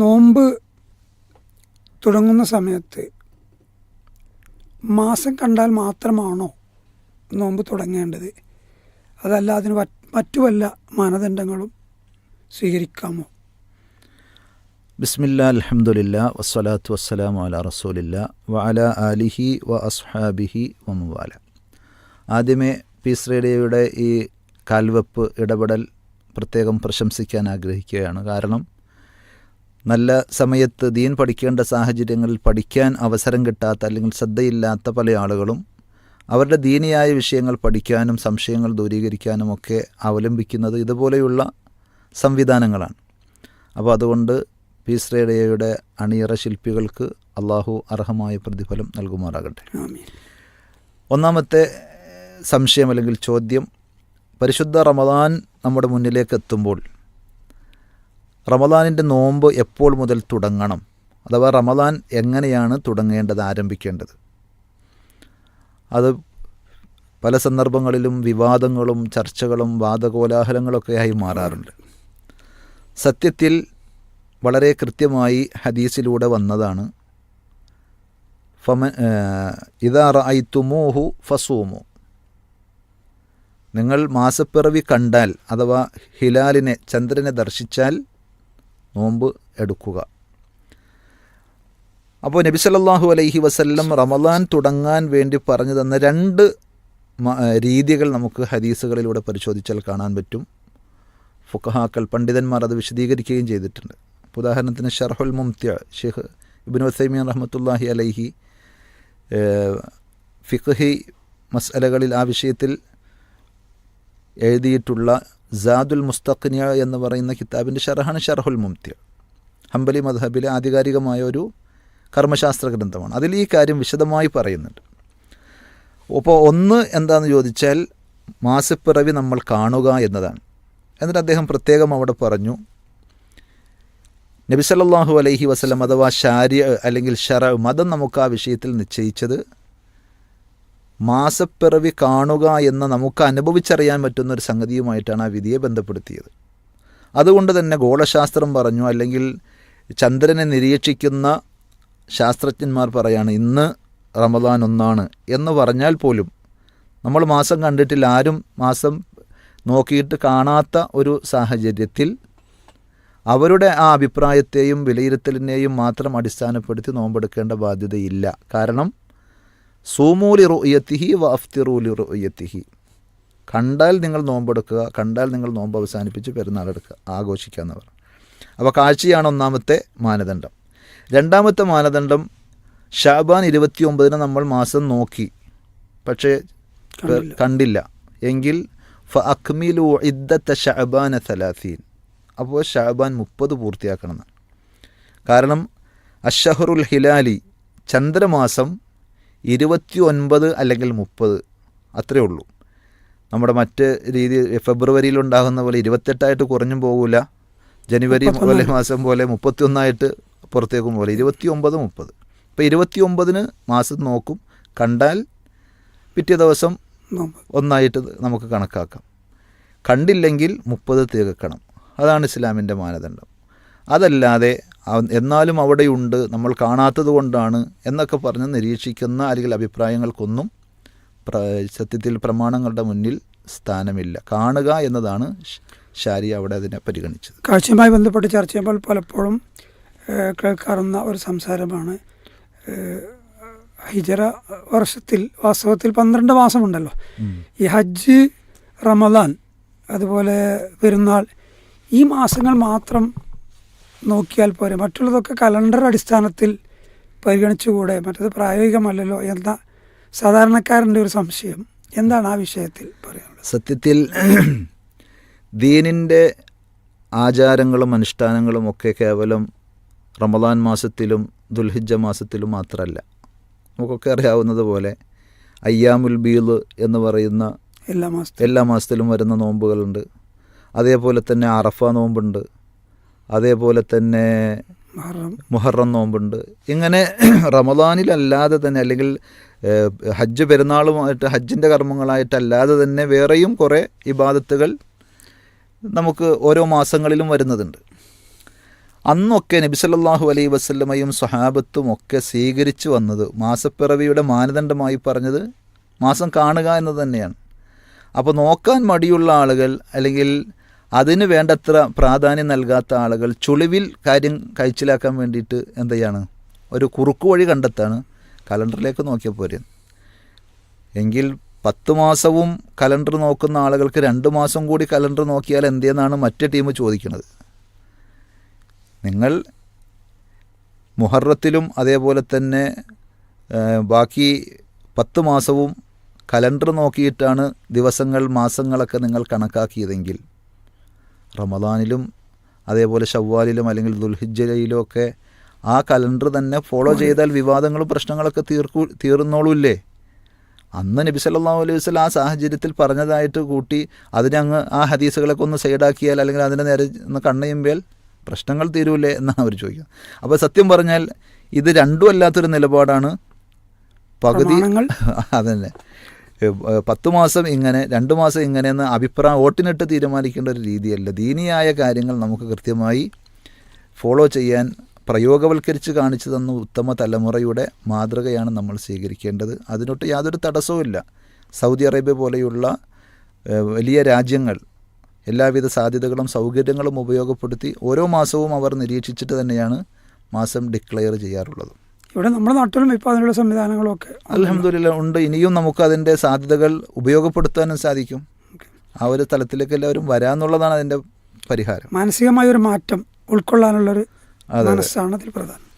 നോമ്പ് തുടങ്ങുന്ന സമയത്ത് മാസം കണ്ടാൽ മാത്രമാണോ നോമ്പ് തുടങ്ങേണ്ടത്? അതല്ല അതിന് മറ്റു വല്ല മാനദണ്ഡങ്ങളും സ്വീകരിക്കാമോ? ബിസ്മില്ല അലഹമുല്ല വസ്സലാത്തു വസ്സലാം അല റസൂലില്ല വാല അലിഹി വ അസ്ഹാബിഹി വമുവാല ആദ്യമേ പീസ് റേഡിയോയുടെ ഈ കാൽവെപ്പ് ഇടപെടൽ പ്രത്യേകം പ്രശംസിക്കാൻ ആഗ്രഹിക്കുകയാണ്. കാരണം നല്ല സമയത്ത് ദീൻ പഠിക്കേണ്ട സാഹചര്യങ്ങളിൽ പഠിക്കാൻ അവസരം കിട്ടാത്ത അല്ലെങ്കിൽ ശ്രദ്ധയില്ലാത്ത പല ആളുകളും അവരുടെ ദീനിയായ വിഷയങ്ങൾ പഠിക്കാനും സംശയങ്ങൾ ദൂരീകരിക്കാനും ഒക്കെ അവലംബിക്കുന്നത് ഇതുപോലെയുള്ള സംവിധാനങ്ങളാണ്. അപ്പോൾ അതുകൊണ്ട് പീസ് റേഡിയോയുടെ അണിയറ ശില്പികൾക്ക് അള്ളാഹു അർഹമായ പ്രതിഫലം നൽകുമാറാകട്ടെ. ഒന്നാമത്തെ സംശയം അല്ലെങ്കിൽ ചോദ്യം പരിശുദ്ധ റമദാൻ നമ്മുടെ മുന്നിലേക്ക് എത്തുമ്പോൾ റമദാനിന്റെ നോമ്പ് എപ്പോൾ മുതൽ തുടങ്ങണം? അഥവാ റമദാൻ എങ്ങനെയാണ് തുടങ്ങേണ്ടത് ആരംഭിക്കേണ്ടത്? അത് പല സന്ദർഭങ്ങളിലും വിവാദങ്ങളും ചർച്ചകളും വാദകോലാഹലങ്ങളൊക്കെ ആയി മാറാറുണ്ട്. സത്യത്തിൽ വളരെ കൃത്യമായി ഹദീസിലൂടെ വന്നതാണ്. ഫമ ഇതാ തുമോഹു ഫസൂമു. നിങ്ങൾ മാസപ്പിറവി കണ്ടാൽ അഥവാ ഹിലാലിനെ ചന്ദ്രനെ ദർശിച്ചാൽ നോമ്പ് എടുക്കുക. അപ്പോൾ നബി സല്ലാഹു അലൈഹി വസല്ലം റമദാൻ തുടങ്ങാൻ വേണ്ടി പറഞ്ഞു തന്ന രണ്ട് രീതികൾ നമുക്ക് ഹദീസുകളിലൂടെ പരിശോധിച്ചാൽ കാണാൻ പറ്റും. ഫുഖഹാക്കൾ പണ്ഡിതന്മാർ അത് വിശദീകരിക്കുകയും ചെയ്തിട്ടുണ്ട്. ഉദാഹരണത്തിന് ഷർഹുൽ മുംത്യ ഷെയ്ഖ് ഇബിൻ വസൈമീൻ റഹമത്തുല്ലാഹി അലൈഹി ഫിഖഹി മസലകളിൽ ആ വിഷയത്തിൽ എഴുതിയിട്ടുള്ള ജാദുൽ മുസ്തഖ്നിയ എന്ന് പറയുന്ന കിതാബിന്റെ ഷർഹാണ് ഷർഹുൽ മുംത്യ. ഹംബലി മദ്ഹബിലെ ആധികാരികമായ ഒരു കർമ്മശാസ്ത്ര ഗ്രന്ഥമാണ്. അതിൽ ഈ കാര്യം വിശദമായി പറയുന്നുണ്ട്. അപ്പോൾ ഒന്ന് എന്താണെന്ന് ചോദിച്ചാൽ മാസപ്പിറവി നമ്മൾ കാണുക എന്നതാണ്. എന്നിട്ട് അദ്ദേഹം പ്രത്യേകം അവിടെ പറഞ്ഞു നബി സല്ലല്ലാഹു അലൈഹി വസല്ലം അഥവാ ഷാരി അല്ലെങ്കിൽ ഷറ മതം നമുക്ക് ആ വിഷയത്തിൽ നിശ്ചയിച്ചത് മാസപ്പിറവി കാണുക എന്ന് നമുക്ക് അനുഭവിച്ചറിയാൻ പറ്റുന്ന ഒരു സംഗതിയുമായിട്ടാണ് ആ വിധിയെ ബന്ധപ്പെടുത്തിയത്. അതുകൊണ്ട് തന്നെ ഗോളശാസ്ത്രം പറഞ്ഞു അല്ലെങ്കിൽ ചന്ദ്രനെ നിരീക്ഷിക്കുന്ന ശാസ്ത്രജ്ഞന്മാർ പറയാണ് ഇന്ന് റമദാൻ ഒന്നാണ് എന്ന് പറഞ്ഞാൽ പോലും നമ്മൾ മാസം കണ്ടിട്ടില്ല. ആരും മാസം നോക്കിയിട്ട് കാണാത്ത ഒരു സാഹചര്യത്തിൽ അവരുടെ ആ അഭിപ്രായത്തെയും വിലയിരുത്തലിനെയും മാത്രം അടിസ്ഥാനപ്പെടുത്തി നോമ്പെടുക്കേണ്ട ബാധ്യതയില്ല. കാരണം സൂമൂലി റുയത്തിഹി വ അഫ്തിറൂലി റുയത്തിഹി കണ്ടാൽ നിങ്ങൾ നോമ്പെടുക്കുക കണ്ടാൽ നിങ്ങൾ നോമ്പ് അവസാനിപ്പിച്ച് പെരുന്നാളെടുക്കുക ആഘോഷിക്കുക എന്ന് പറഞ്ഞു. അപ്പോൾ കാഴ്ചയാണ് ഒന്നാമത്തെ മാനദണ്ഡം. രണ്ടാമത്തെ മാനദണ്ഡം ഷാബാൻ ഇരുപത്തി ഒമ്പതിന് നമ്മൾ മാസം നോക്കി പക്ഷേ കണ്ടില്ല. എങ്കിൽ ഫ അക്മിലു ഇദ്ദത്ത ഷഅബാന സലാസീൻ. അപ്പോൾ ഷാബാൻ മുപ്പത് പൂർത്തിയാക്കണം കാരണം അഷഹറുൽ ഹിലാലി ചന്ദ്രമാസം ഇരുപത്തി ഒൻപത് അല്ലെങ്കിൽ മുപ്പത്. അത്രയേ ഉള്ളൂ. നമ്മുടെ മറ്റ് രീതി ഫെബ്രുവരിയിൽ ഉണ്ടാകുന്ന പോലെ ഇരുപത്തെട്ടായിട്ട് കുറഞ്ഞും പോകില്ല ജനുവരി പോലെ മാസം പോലെ മുപ്പത്തിയൊന്നായിട്ട് പുറത്തേക്കും പോലെ ഇരുപത്തി ഒമ്പത് മുപ്പത്. ഇപ്പോൾ ഇരുപത്തി ഒമ്പതിന് മാസം നോക്കും. കണ്ടാൽ പിറ്റേ ദിവസം ഒന്നായിട്ട് നമുക്ക് കണക്കാക്കാം. കണ്ടില്ലെങ്കിൽ മുപ്പത് തികക്കണം. അതാണ് ഇസ്ലാമിന്റെ മാനദണ്ഡം. അതല്ലാതെ എന്നാലും അവിടെയുണ്ട് നമ്മൾ കാണാത്തത് കൊണ്ടാണ് എന്നൊക്കെ പറഞ്ഞ് നിരീക്ഷിക്കുന്ന അല്ലെങ്കിൽ അഭിപ്രായങ്ങൾക്കൊന്നും പ്ര സത്യത്തിൽ പ്രമാണങ്ങളുടെ മുന്നിൽ സ്ഥാനമില്ല. കാണുക എന്നതാണ് ഷാരി അവിടെ അതിനെ പരിഗണിച്ചത്. കാഴ്ചയുമായി ബന്ധപ്പെട്ട് ചർച്ച ചെയ്യുമ്പോൾ പലപ്പോഴും കേൾക്കാറുന്ന ഒരു സംസാരമാണ്. ഹിജറ വർഷത്തിൽ വാസ്തവത്തിൽ പന്ത്രണ്ട് മാസമുണ്ടല്ലോ. ഈ ഹജ്ജ് റമദാൻ അതുപോലെ പെരുന്നാൾ ഈ മാസങ്ങൾ മാത്രം നോക്കിയാൽ പോരെ. മറ്റുള്ളതൊക്കെ കലണ്ടർ അടിസ്ഥാനത്തിൽ പരിഗണിച്ചുകൂടെ. മറ്റത് പ്രായോഗികമല്ലല്ലോ എന്ന സാധാരണക്കാരന്റെ ഒരു സംശയം. എന്താണ് ആ വിഷയത്തിൽ പറയാനുള്ളത്? സത്യത്തിൽ ദീനിന്റെ ആചാരങ്ങളും അനുഷ്ഠാനങ്ങളും ഒക്കെ കേവലം റമദാൻ മാസത്തിലും ദുൽഹിജ മാസത്തിലും മാത്രമല്ല. നമുക്കൊക്കെ അറിയാവുന്നത് പോലെ അയ്യാമുൽ ബീദ് എന്ന് പറയുന്ന എല്ലാ മാസത്തിലും. എല്ലാ മാസത്തിലും വരുന്ന നോമ്പുകളുണ്ട്. അതേപോലെ തന്നെ അറഫ നോമ്പുണ്ട്. അതേപോലെ തന്നെ മുഹറം. നോമ്പുണ്ട്. ഇങ്ങനെ റമദാനിലല്ലാതെ തന്നെ അല്ലെങ്കിൽ ഹജ്ജ് പെരുന്നാളുമായിട്ട് ഹജ്ജിന്റെ കർമ്മങ്ങളായിട്ടല്ലാതെ തന്നെ വേറെയും കുറേ ഇബാദത്തുകൾ നമുക്ക് ഓരോ മാസങ്ങളിലും വരുന്നതുണ്ട്. അന്നൊക്കെ നബിസല്ലാഹു അലൈ വസല്ലമയും സ്വഹാബത്തും ഒക്കെ സ്വീകരിച്ചു വന്നത് മാസപ്പിറവിയുടെ മാനദണ്ഡമായി പറഞ്ഞത് മാസം കാണുക എന്നത് തന്നെയാണ്. അപ്പോൾ നോക്കാൻ മടിയുള്ള ആളുകൾ അല്ലെങ്കിൽ അതിന് വേണ്ടത്ര പ്രാധാന്യം നൽകാത്ത ആളുകൾ ചുളിവിൽ കാര്യം കഴിച്ചിലാക്കാൻ വേണ്ടിയിട്ട് എന്ത് ചെയ്യാണ്? ഒരു കുറുക്കു വഴി കണ്ടെത്താണ് കലണ്ടറിലേക്ക് നോക്കിയാൽ പോരെ. എങ്കിൽ പത്ത് മാസവും കലണ്ടർ നോക്കുന്ന ആളുകൾക്ക് രണ്ട് മാസം കൂടി കലണ്ടർ നോക്കിയാൽ എന്തെന്നാണ് മറ്റേ ടീം ചോദിക്കുന്നത്. നിങ്ങൾ മുഹറത്തിലും അതേപോലെ തന്നെ ബാക്കി പത്ത് മാസവും കലണ്ടർ നോക്കിയിട്ടാണ് ദിവസങ്ങൾ മാസങ്ങളൊക്കെ നിങ്ങൾ കണക്കാക്കിയതെങ്കിൽ റമദാനിലും അതേപോലെ ഷവ്വാലിലും അല്ലെങ്കിൽ ദുൽഹിജ്ജലയിലും ഒക്കെ ആ കലണ്ടർ തന്നെ ഫോളോ ചെയ്താൽ വിവാദങ്ങളും പ്രശ്നങ്ങളൊക്കെ തീർക്കു തീർന്നോളൂല്ലേ? അന്ന് നബി സല്ലല്ലാഹു അലൈഹി വസ്ലം ആ സാഹചര്യത്തിൽ പറഞ്ഞതായിട്ട് കൂട്ടി അതിനെ അങ്ങ് ആ ഹദീസുകളൊക്കെ ഒന്ന് സൈഡാക്കിയാൽ അല്ലെങ്കിൽ അതിനെ നേരെ ഒന്ന് കണ്ണയുമ്പോൾ പ്രശ്നങ്ങൾ തീരൂലേ എന്നാണ് അവർ ചോദിക്കുന്നത്. അപ്പോൾ സത്യം പറഞ്ഞാൽ ഇത് രണ്ടും അല്ലാത്തൊരു നിലപാടാണ്. പകുതി അതന്നെ. പത്ത് മാസം ഇങ്ങനെ രണ്ട് മാസം ഇങ്ങനെയെന്ന് അഭിപ്രായം വോട്ടിനിട്ട് തീരുമാനിക്കേണ്ട ഒരു രീതിയല്ല. ദീനിയായ കാര്യങ്ങൾ നമുക്ക് കൃത്യമായി ഫോളോ ചെയ്യാൻ പ്രയോഗവൽക്കരിച്ച് കാണിച്ചു തന്ന ഉത്തമ തലമുറയുടെ മാതൃകയാണ് നമ്മൾ സ്വീകരിക്കേണ്ടത്. അതിനൊട്ട് യാതൊരു തടസ്സവുമില്ല സൗദി അറേബ്യ പോലെയുള്ള വലിയ രാജ്യങ്ങൾ എല്ലാവിധ സാധ്യതകളും സൗകര്യങ്ങളും ഉപയോഗപ്പെടുത്തി ഓരോ മാസവും അവർ നിരീക്ഷിച്ചിട്ട് തന്നെയാണ് മാസം ഡിക്ലെയർ ചെയ്യാറുള്ളത്. ഇവിടെ നമ്മുടെ നാട്ടിലും ഇപ്പോൾ അതിനുള്ള സംവിധാനങ്ങളൊക്കെ അലഹമില്ല ഉണ്ട്. ഇനിയും നമുക്ക് അതിന്റെ സാധ്യതകൾ ഉപയോഗപ്പെടുത്താനും സാധിക്കും. ആ ഒരു തലത്തിലേക്ക് എല്ലാവരും വരാന്നുള്ളതാണ് അതിന്റെ പരിഹാരം. മാനസികമായ ഒരു മാറ്റം ഉൾക്കൊള്ളാനുള്ളൊരു. മനസ്സാണ് അതിൽ പ്രധാനം.